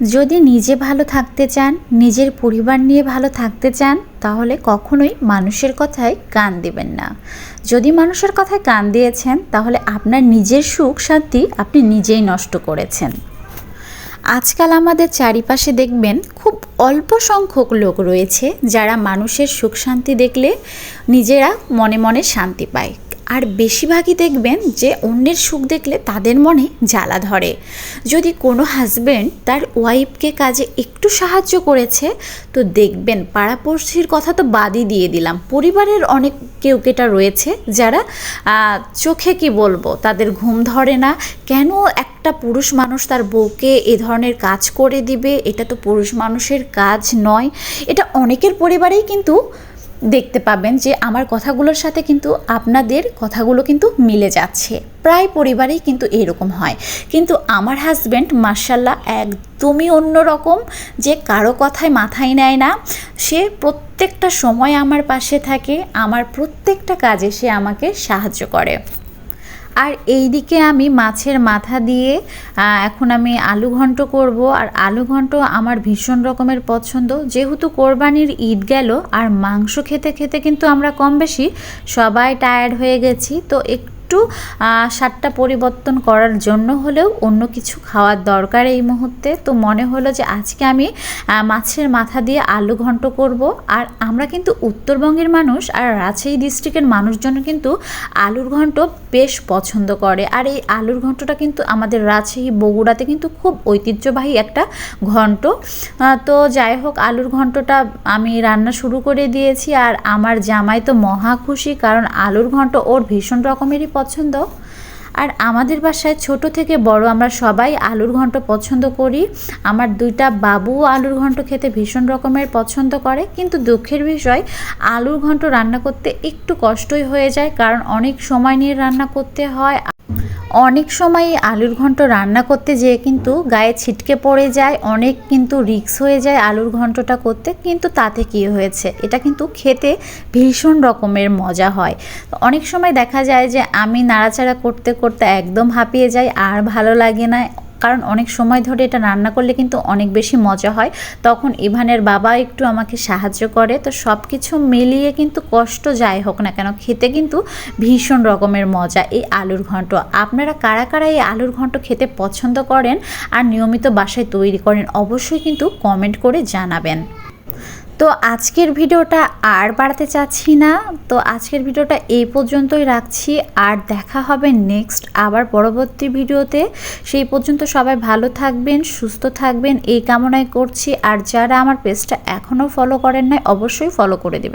যদি নিজে ভালো থাকতে চান, নিজের পরিবার নিয়ে ভালো থাকতে চান, তাহলে কখনোই মানুষের কথায় কান দিবেন না। যদি মানুষের কথায় কান দিয়েছেন, তাহলে আপনার নিজের সুখ শান্তি আপনি নিজেই নষ্ট করেছেন। আজকাল আমাদের চারিপাশে দেখবেন খুব অল্প সংখ্যক লোক রয়েছে যারা মানুষের সুখ শান্তি দেখলে নিজেরা মনে মনে শান্তি পায়। আর বেশিরভাগই দেখবেন যে অন্যের সুখ দেখলে তাদের মনে জ্বালা ধরে। যদি কোনো হাজব্যান্ড তার ওয়াইফকে কাজে একটু সাহায্য করেছে, তো দেখবেন পাড়াপড়শির কথা তো বাদই দিয়ে দিলাম। পরিবারের অনেক কেউ কেটা রয়েছে যারা চোখে কি বলব, তাদের ঘুম ধরে না। কেন একটা পুরুষ মানুষ তার বউকে এ ধরনের কাজ করে দিবে? এটা তো পুরুষ মানুষের কাজ নয়। এটা অনেকের পরিবারেই কিন্তু দেখতে পাবেন যে আমার কথাগুলোর সাথে কিন্তু আপনাদের কথাগুলো কিন্তু মিলে যাচ্ছে। প্রায় পরিবারেই কিন্তু এরকম হয়। কিন্তু আমার হাজব্যান্ড মার্শাল্লাহ একদমই অন্যরকম যে কারও কথায় মাথায় নেয় না। সে প্রত্যেকটা সময় আমার পাশে থাকে, আমার প্রত্যেকটা কাজে সে আমাকে সাহায্য করে। আর এই দিকে আমি মাছের মাথা দিয়ে এখন আমি আলু ঘন্ট করব। আর আলু ঘন্ট আমার ভীষণ রকমের পছন্দ। যেহেতু কোরবানির ঈদ গেল, আর মাংস খেতে খেতে কিন্তু আমরা কম বেশি সবাই টায়ার্ড হয়ে গেছি, তো একটু আহ, স্বাদটা পরিবর্তন করার জন্য হলেও অন্য কিছু খাওয়ার দরকার এই মুহূর্তে। তো মনে হলো যে আজকে আমি মাছের মাথা দিয়ে আলু ঘন্ট করব। আর আমরা কিন্তু উত্তরবঙ্গের মানুষ আর রাজশাহী ডিস্ট্রিক্টের মানুষজন কিন্তু আলুর ঘন্ট বেশ পছন্দ করে। আর এই আলুর ঘন্টটা কিন্তু আমাদের রাজশাহী বগুড়াতে কিন্তু খুব ঐতিহ্যবাহী একটা ঘন্ট। তো যাই হোক আলুর ঘন্টটা আমি রান্না শুরু করে দিয়েছি। আর আমার জামাই তো মহা খুশি কারণ আলুর ঘন্ট ওর ভীষণ রকমেরই পছন্দ। আর আমাদের বাসায় ছোট থেকে বড় আমরা সবাই আলুর ঘন্ট পছন্দ করি। আমার দুইটা বাবু আলুর ঘন্ট খেতে ভীষণ রকমের পছন্দ করে। কিন্তু দুঃখের বিষয়, আলুর ঘন্ট রান্না করতে একটু কষ্টই হয়ে যায়। কারণ অনেক সময় নিয়ে রান্না করতে হয় অনেক সময় আলুর ঘন্ট রান্না করতে যেয়ে কিন্তু গায়ে ছিটকে পড়ে যায়, অনেক কিন্তু রিক্স হয়ে যায় আলুর ঘন্টটা করতে, কিন্তু তাতে কি হয়েছে? এটা কিন্তু খেতে ভীষণ রকমের মজা হয়। অনেক সময় দেখা যায় যে আমি নাড়াচাড়া করতে করতে একদম হাঁপিয়ে যাই, আর ভালো লাগে না। কারণ অনেক সময় ধরে এটা রান্না করলে কিন্তু অনেক বেশি মজা হয়। তখন ইভানের বাবা একটু আমাকে সাহায্য করে। তো সব কিছু মিলিয়ে কিন্তু কষ্ট যাই হোক না কেন, খেতে কিন্তু ভীষণ রকমের মজা এই আলুর ঘন্ট। আপনারা কারা কারা এই আলুর ঘন্ট খেতে পছন্দ করেন আর নিয়মিত বাসায় তৈরি করেন অবশ্যই কিন্তু কমেন্ট করে জানাবেন। তো আজকের ভিডিওটা আর বাড়াতে চাচ্ছি না। তো আজকের ভিডিওটা এই পর্যন্তই রাখছি। আর দেখা হবে নেক্সট আবার পরবর্তী ভিডিওতে। সেই পর্যন্ত সবাই ভালো থাকবেন, সুস্থ থাকবেন, এই কামনায় করছি। আর যারা আমার পেজটা এখনও ফলো করেন নাই, অবশ্যই ফলো করে দেবেন।